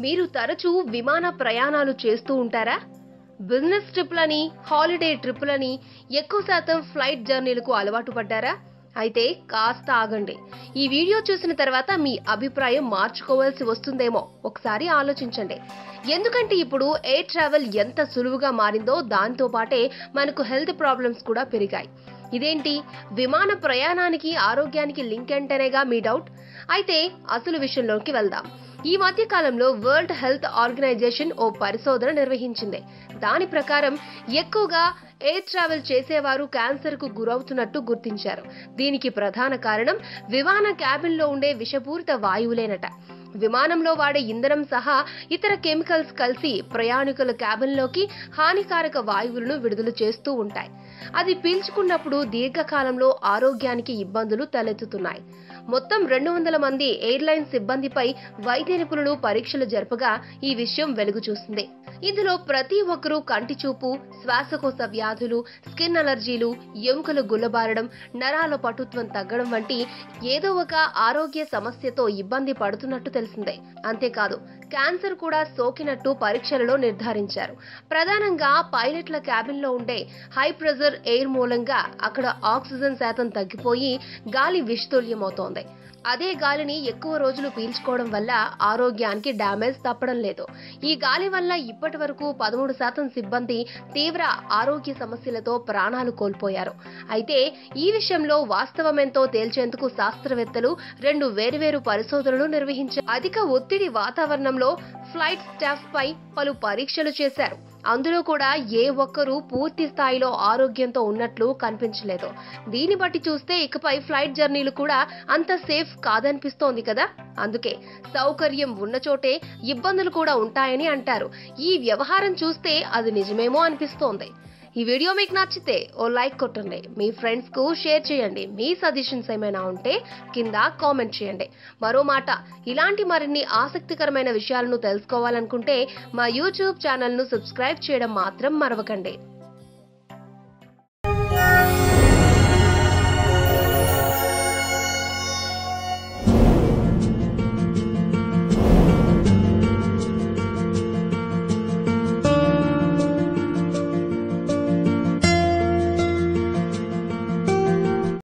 మీరు తరచూ విమాన ప్రయాణాలు చేస్తూ ఉంటారా? బిజినెస్ ట్రిప్లని హాలిడే ట్రిప్లని ఎక్కువ శాతం ఫ్లైట్ జర్నీలకు అలవాటు పడ్డారా? అయితే కాస్త ఆగండి. ఈ వీడియో చూసిన తర్వాత మీ అభిప్రాయం మార్చుకోవాల్సి వస్తుందేమో. ఒకసారి ఆలోచించండి. ఎందుకంటే ఇప్పుడు ఎయిర్ ట్రావెల్ ఎంత సులువుగా మారిందో దాంతో పాటే మనకు హెల్త్ ప్రాబ్లమ్స్ కూడా పెరిగాయి. ఇదేంటి? విమాన ప్రయాణానికి ఆరోగ్యానికి లింక్ అంటేనేగా మీ డౌట్? అయితే అసలు విషయంలోకి వెళ్దాం. ఈ మధ్య కాలంలో వరల్డ్ హెల్త్ ఆర్గనైజేషన్ ఓ పరిశోధన నిర్వహించింది. దాని ప్రకారం ఎక్కువగా ఎయిర్ ట్రావెల్ చేసేవారు క్యాన్సర్కు గురవుతున్నట్టు గుర్తించారు. దీనికి ప్రధాన కారణం విమాన క్యాబిన్లో ఉండే విషపూరిత వాయువులేనట. విమానంలో వాడే ఇంధనం సహా ఇతర కెమికల్స్ కలిసి ప్రయాణికుల క్యాబిన్లోకి హానికారక వాయువులను విడుదల చేస్తూ ఉంటాయి. అది పీల్చుకున్నప్పుడు దీర్ఘకాలంలో ఆరోగ్యానికి ఇబ్బందులు తలెత్తుతున్నాయి. మొత్తం రెండు వందల మంది ఎయిర్లైన్ సిబ్బందిపై వైద్య నిపుణులు పరీక్షలు జరపగా ఈ విషయం వెలుగు చూసింది ఇందులో ప్రతి ఒక్కరూ కంటి చూపు శ్వాసకోశ వ్యాధులు స్కిన్ అలర్జీలు ఎముకలు గుల్లబారడం నరాల పటుత్వం తగ్గడం వంటి ఏదో ఒక ఆరోగ్య సమస్యతో ఇబ్బంది పడుతున్నట్టు తెలిసిందే. అంతేకాదు క్యాన్సర్ కూడా సోకినట్టు పరీక్షలలో నిర్ధారించారు. ప్రధానంగా పైలట్ల క్యాబిన్లో ఉండే హై ప్రెజర్ ఎయిర్ మూలంగా అక్కడ ఆక్సిజన్ శాతం తగ్గిపోయి గాలి విషతుల్యమవుతోంది. అదే గాలిని ఎక్కువ రోజులు పీల్చుకోవడం వల్ల ఆరోగ్యానికి డ్యామేజ్ తప్పడం లేదు. ఈ గాలి వల్ల ఇప్పటి వరకు పదమూడు శాతం సిబ్బంది తీవ్ర ఆరోగ్య సమస్యలతో ప్రాణాలు కోల్పోయారు. అయితే ఈ విషయంలో వాస్తవమెంతో తేల్చేందుకు శాస్త్రవేత్తలు రెండు వేరువేరు పరిశోధనలు నిర్వహించారు. అధిక ఒత్తిడి వాతావరణంలో ఫ్లైట్ స్టాఫ్ పై పలు పరీక్షలు చేశారు. అందులో కూడా ఏ ఒక్కరూ పూర్తి స్థాయిలో ఆరోగ్యంతో ఉన్నట్లు కనిపించలేదు. దీన్ని బట్టి చూస్తే ఇకపై ఫ్లైట్ జర్నీలు కూడా అంత సేఫ్ కాదనిపిస్తోంది కదా? అందుకే సౌకర్యం ఉన్న చోటే ఇబ్బందులు కూడా ఉంటాయని అంటారు. ఈ వ్యవహారం చూస్తే అది నిజమేమో అనిపిస్తోంది. ఈ వీడియో మీకు నచ్చితే ఓ లైక్ కొట్టండి. మీ ఫ్రెండ్స్కు షేర్ చేయండి. మీ సజెషన్స్ ఏమైనా ఉంటే కింద కామెంట్ చేయండి. మరో మాట ఇలాంటి మరిన్ని ఆసక్తికరమైన విషయాలను తెలుసుకోవాలనుకుంటే మా యూట్యూబ్ ఛానల్ను సబ్స్క్రైబ్ చేయడం మాత్రం మరవకండి.